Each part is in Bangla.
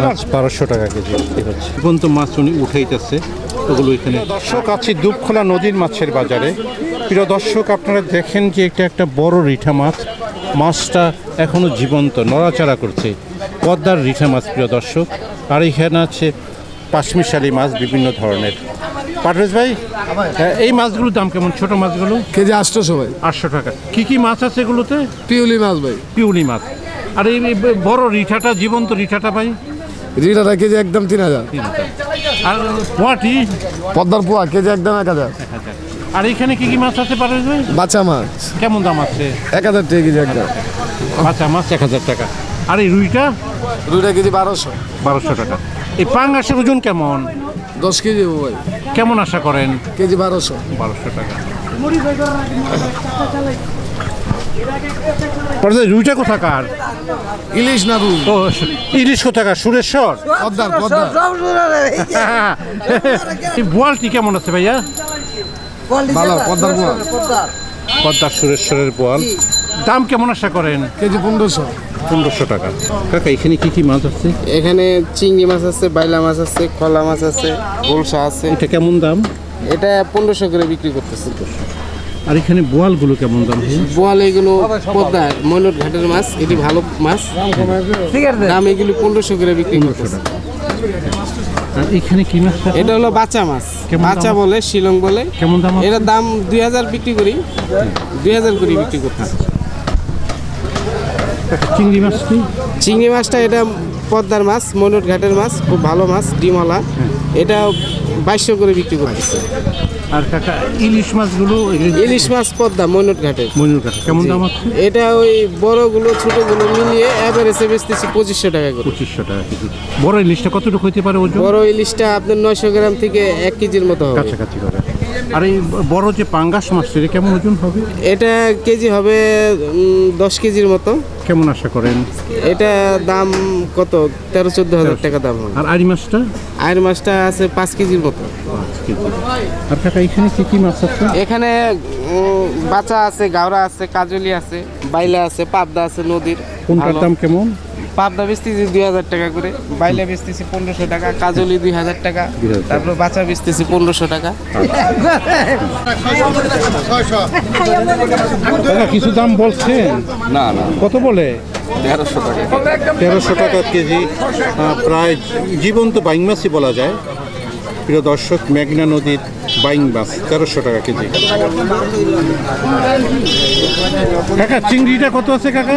মাছ বারোশো টাকা কেজি মাছ উনি ওগুলো এখানে দর্শক আছি দুপখোলা নদীর মাছের বাজারে প্রিয় দর্শক আপনারা দেখেন যে এটা একটা বড় রিঠা মাছ মাছটা এখনও জীবন্ত নড়াচড়া করছে পদ্মার রিঠা মাছ প্রিয় দর্শক আর এখানে আছে পাশমিশালি মাছ বিভিন্ন ধরনের পারভেজ ভাই হ্যাঁ, এই মাছগুলোর দাম কেমন? ছোট মাছগুলো? কেজি আটশোশো ভাই। আটশো টাকা। কি কি মাছ আছে এগুলোতে? পিউলি মাছ ভাই। পিউলি মাছ। আর এই বড় রিঠাটা জীবন্ত রিঠাটা ভাই? রিটাটা কেজি একদম তিন হাজার। আর পোয়াটি? পদ্মার পোয়া কেজি একদম এক হাজার। আর এখানে কি কি মাছ আছে পারভেজ ভাই? বাচ্চা মাছ। কেমন দাম আছে? এক হাজার টাকা কেজি একদম। বাচ্চা মাছ এক হাজার টাকা। আর এই রুইটা? দুইটা কেজি বারোশো। বারোশো টাকা। এই পাঙ্গাসের ওজন কেমন? দশ কেজি ভাই। কেমন আশা করেন? কেজি বারোশো। বারোশো টাকা। রুইটা কোথাকার? ইলিশ না রুই? ও ইলিশ কোথাকার? সুরেশ্বর? পদ্মার পদ্মার। এই বোয়ালটি কেমন আছে ভাইয়া? ভালো পদ্মার পোয়া পদ্মার। সুরেশ্বরের বোয়াল। দাম কেমন আশা করেন? কেজি পনেরোশো। পনেরোশো টাকা। কাকা এখানে কি কি মাছ আছে? এখানে চিংড়ি মাছ আছে বাইলা মাছ আছে কলা মাছ আছে গোলসা আছে। এটা কেমন দাম? এটা পনেরোশো করে বিক্রি করতেছে। আর এখানে বোয়ালগুলো কেমন দাম বোয়াল এগুলো পদ্মার ময়ূর ঘাটের মাছ এটি ভালো মাছ। দাম এগুলো পনেরোশো করে বিক্রি করতেছে। আর এখানে কি মাছ এটা হলো বাচ্চা মাছ। বাচ্চা বলে শিলং বলে। কেমন দাম? এটার দাম দুই হাজার বিক্রি করি। দুই হাজার করে বিক্রি করতেছে। চিংড়ি মাছ কি? চিংড়ি মাছটা এটা পদ্মার মাছ ময়ূর ঘাটের মাছ খুব ভালো মাছ ডিমলা এটা বাইশশো করে বিক্রি করতেছে। আর কাকা ইলিশ মাছগুলো ইলিশ মাছ পদ্মা ময়ূর ঘাটের। মজুর কাকা কেমন দাম আছে? এটা ওই বড়গুলো ছোটগুলো মিলিয়ে অ্যাভারেজে বেচতেছি পঁচিশশো টাকা করে। পঁচিশশো টাকা কেজি। বড় ইলিশটা কতটুকু হইতে পারে ওজন? বড় ইলিশটা আপনার নয়শো গ্রাম থেকে এক কেজির মতো হবে। কাছাকাছি করে। আর এই বড় যে পাঙ্গাস মাছ এটা কেমন ওজন হবে? এটা কেজি হবে দশ কেজির মতো। কেমন আশা করেন? এটা দাম কত? তেরো চোদ্দ হাজার টাকা দাম আর আড়ি মাছটা? আয়ের মাছটা আছে পাঁচ কেজির মতো। পাঁচ কেজি। আর কাকা এখানে কি কি মাছ আছে? এখানে বাচ্চা আছে গাওরা আছে কাজলি আছে বাইলা আছে পাবদা আছে নদীর কোনটার দাম কেমন? পাবদা বেচতেছি দুই হাজার টাকা করে বাইলা বেচতেছি পনেরোশো টাকা কাজলি দুই হাজার টাকা 2000 তারপর বাচ্চা বেচতেছি পনেরোশো টাকা। কিছু দাম বলছেন? না না। কত বলে? তেরোশো টাকা তেরোশো টাকা কেজি প্রায় জীবন্ত বাইং মাছই বলা যায়। প্রিয় দর্শক মেঘনা নদীর বাইং মাছ তেরোশো টাকা কেজি। কাকা চিংড়িটা কত আছে কাকা?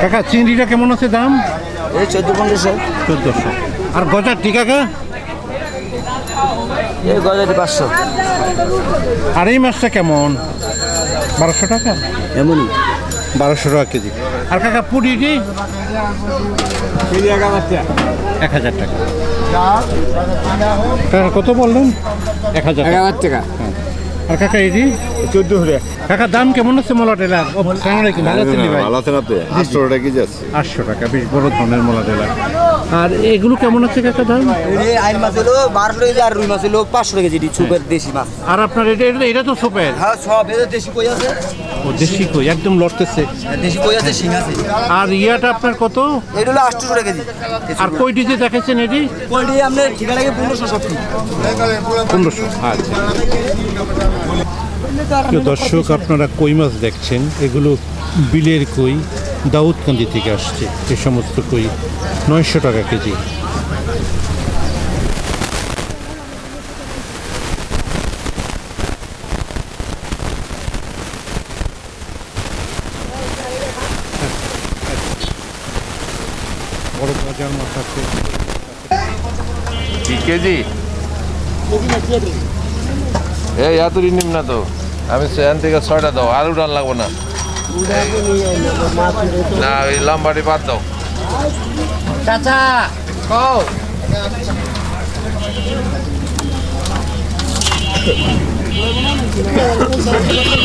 কাকা চিংড়িটা কেমন আছে দাম? এই চোদ্দ পনেরোশো চোদ্দোশো আর গজার টি কাকা? এই গজাটি পাঁচশো। আর এই মাছটা কেমন? বারোশো টাকা? এমনই। বারোশো টাকা কেজি। আর কাকা পুরিটি এক হাজার টাকা। কাকা কত বললেন? এক হাজার টাকা। টাকা। আর কাকা এটি? চোদ্দ হাজার কাকা দাম কেমন আছে মোলা টেলা ভালো আছেন ভালো আটশো টাকা কেজি আছে আটশো টাকা বেশ বড় ধরনের মোলা টেলা আর এগুলো কেমন আছে কাকা দাম? আইন মাছ হলো বারোশো কেজি আর রুই মাছ হলো পাঁচশো কেজি সুপের দেশি মাছ। আর আপনার এটা এটা- এটা তো সুপের? হ্যাঁ সব এদের দেশি কই আছে? ও দেশি কই একদম লড়তেছে। দেশি কই আছে শিং আছে। আর ইয়াটা আপনার কত? এটা হলো আটশো টাকা কেজি। আর কইটি যে দেখেছেন এটি? কোয়ালিটি আপনার ঠিকানা লাগে পনেরোশো সব পনেরোশো আচ্ছা। প্রিয় দর্শক আপনারা কই মাছ দেখছেন? এগুলো বিলের কই দাউদকান্দি থেকে আসছে। এই সমস্ত কই নয়শো টাকা কেজি। বড় কেজি? না তো। আমি সেখান থেকে ছয়টা দাও আলু ডাল লাগবো না। না বাদ দাও। চাচা কও।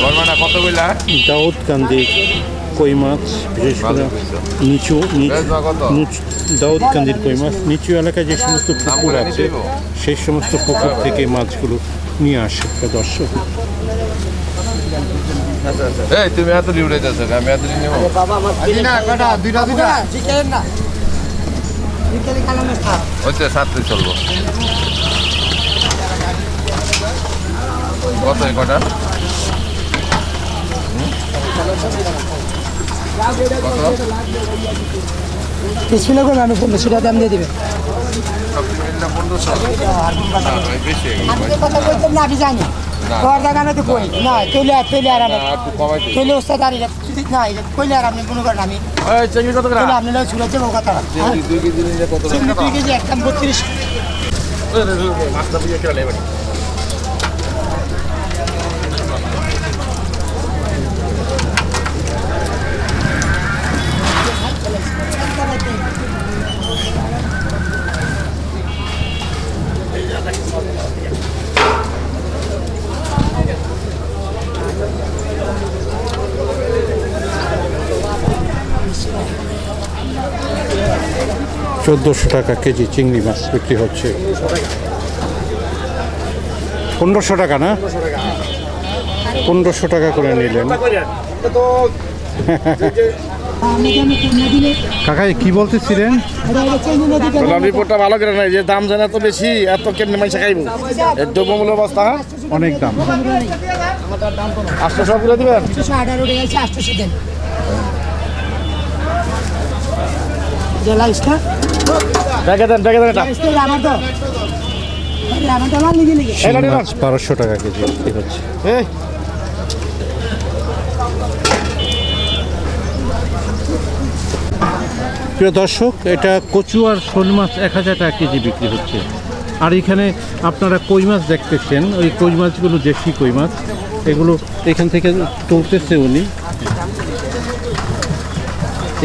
বলবা কত বইলা দাউদ কান্দি কই মাছ বিশেষ করে নিচু দাউদ কান্দির কই মাছ। নিচু এলাকায় যে সমস্ত পুকুর আছে সেই সমস্ত পুকুর থেকে মাছগুলো নিয়ে আসে দর্শক। এই তুমি এত উড়াইতেছো আমি এত বাবা আমার না কটা? দুইটা দুইটা? চিকেন না। কালামে খা সাতটা চলবো। কত কটা? করে আমি পনেরোশো টাকা দাম দিয়ে দিবে। বেশি না আমি জানি। না। ঘর তো কই না তৈলে আর আমি না, একটু কমাই দিই তৈলে আর না কইলে আর আপনি মনে করেন আমি তৈলে আপনি লোক ছুড়ে যাব কথা চিংড়ি দুই কেজি নিলে কত চিংড়ি দুই কেজি একদম বত্রিশ চোদ্দোশো টাকা কেজি চিংড়ি মাছ বিক্রি হচ্ছে। পনেরোশো টাকা না? পনেরোশো টাকা করে নিলেন। কাকা কি বলতেছিলেন? রিপোর্টটা ভালো করে নাই যে দাম জানা তো বেশি এত কেমনি মাইসা খাইব? এর দ্রব্যমূল্য অবস্থা হ্যাঁ? অনেক দাম। আটশো সব করে দিবেন? আটশোশো আটশোশো দেন দেন দেন এটা। মাছ বারোশো টাকা কেজি বিক্রি হচ্ছে? এই। প্রিয় দর্শক এটা কচু আর শোল মাছ এক হাজার টাকা কেজি বিক্রি হচ্ছে। আর এখানে আপনারা কই মাছ দেখতেছেন ওই কই মাছগুলো দেশি কই মাছ এগুলো এখান থেকে তুলতেছে উনি।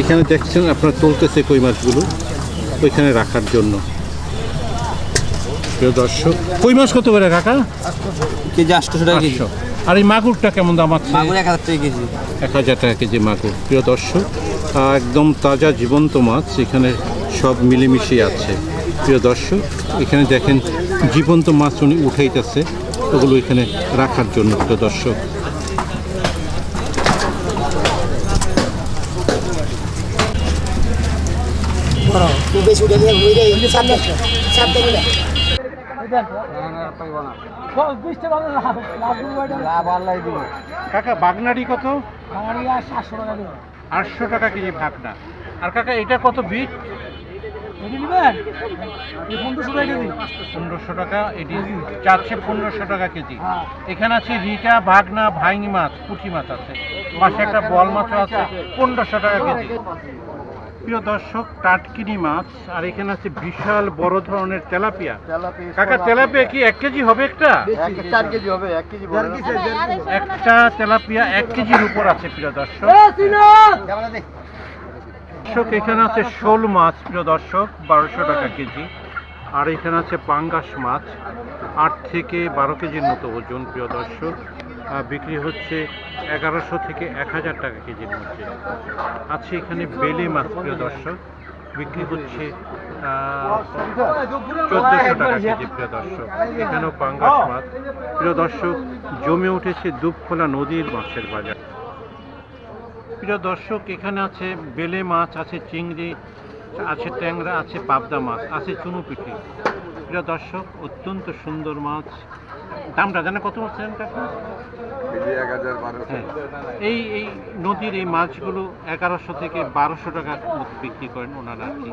এখানে দেখছেন আপনারা তুলতেছে কই মাছগুলো। ওইখানে রাখার জন্য। প্রিয় দর্শক কই মাছ কত করে কাকা? কেজি আটশোশো টাকা কেজি। আর এই মাগুরটা কেমন দাম আছে? মাগুর এক হাজার টাকা কেজি। এক হাজার টাকা কেজি মাগুর। প্রিয় দর্শক একদম তাজা জীবন্ত মাছ এখানে সব মিলেমিশে আছে। প্রিয় দর্শক এখানে দেখেন জীবন্ত মাছ উনি উঠাইতেছে। ওগুলো এখানে রাখার জন্য প্রিয় দর্শক। তুই বেশি উঠে দিয়ে ঘুরে দিয়ে সামনে সামনে মিলে কাকা বাগনারি কত? আটশো টাকা কেজি ভাগনা। আর কাকা এটা কত বিট? পনেরোশো টাকা এটি চারশো পনেরোশো টাকা কেজি। এখানে আছে রিটা ভাগনা ভাইনি মাছ পুঁটি মাছ আছে। পাশে একটা বল মাছও আছে পনেরোশো টাকা কেজি। প্রিয় দর্শক টাটকিনি মাছ আর এখানে আছে বিশাল বড় ধরনের তেলাপিয়া। কাকা তেলাপিয়া কি এক কেজি হবে একটা? কেজি হবে এক কেজি একটা তেলাপিয়া এক কেজির উপর আছে প্রিয় দর্শক। দর্শক এখানে আছে শোল মাছ প্রিয় দর্শক বারোশো টাকা কেজি। আর এখানে আছে পাঙ্গাস মাছ আট থেকে বারো কেজির মতো ওজন প্রিয় দর্শক। বিক্রি হচ্ছে এগারোশো থেকে এক হাজার টাকা কেজির মধ্যে। আছে এখানে বেলে মাছ প্রিয় দর্শক। বিক্রি হচ্ছে চোদ্দোশো টাকা কেজি প্রিয় দর্শক। এখানেও পাঙ্গাস মাছ। প্রিয় দর্শক জমে উঠেছে দুপখোলা নদীর মাছের বাজার। প্রিয় দর্শক এখানে আছে বেলে মাছ আছে চিংড়ি আছে ট্যাংরা আছে পাবদা মাছ আছে চুনুপিঠি প্রিয় দর্শক অত্যন্ত সুন্দর মাছ। দামটা জানে কত বারোশো। হ্যাঁ। এই এই নদীর এই মাছগুলো এগারোশো থেকে বারোশো টাকা মতো বিক্রি করেন ওনারা আর কি।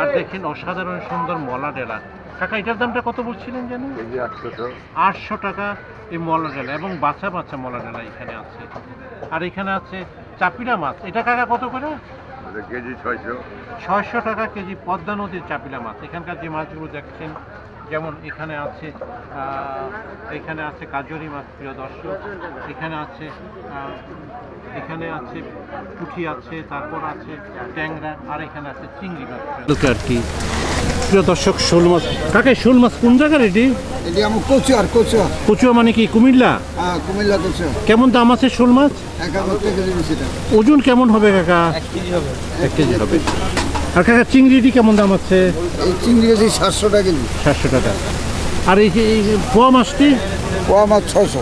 আর দেখেন অসাধারণ সুন্দর মলা ডেলা। কাকা এটার দামটা কত বলছিলেন আটশোশো। আটশো টাকা এই মলা ডেলা এবং বাচ্চা বাচ্চা মলা ডেলা এখানে আছে। আর এখানে আছে চাপিরা মাছ। এটা কাকা কত করে? কেজি ছয়শো। ছয়শো টাকা কেজি পদ্মা নদীর চাপিলা মাছ। এখানকার যে মাছগুলো দেখছেন যেমন এখানে আছে এখানে আছে কাজরি মাছ প্রিয় দর্শক। এখানে আছে এখানে আছে পুঁটি আছে তারপর আছে ট্যাংরা আর এখানে আছে চিংড়ি মাছ। আর কি। প্রিয় দর্শক শোল মাছ। কাকে শোল মাছ কোন জায়গার এটি? এটি আমার কচুয়ার কচুয়া কচুয়া মানে কি কুমিল্লা? হ্যাঁ কুমিল্লা কচুয়া। কেমন দাম আছে শোল মাছ? ওজন কেমন হবে কাকা? এক কেজি হবে। এক কেজি হবে। আর কাকা চিংড়িটি কেমন দাম আছে এই চিংড়ি আছে সাতশো টাকা কেজি। সাতশো টাকা। আর এই যে এই পোয়া মাছটি? পোয়া মাছ টাকা।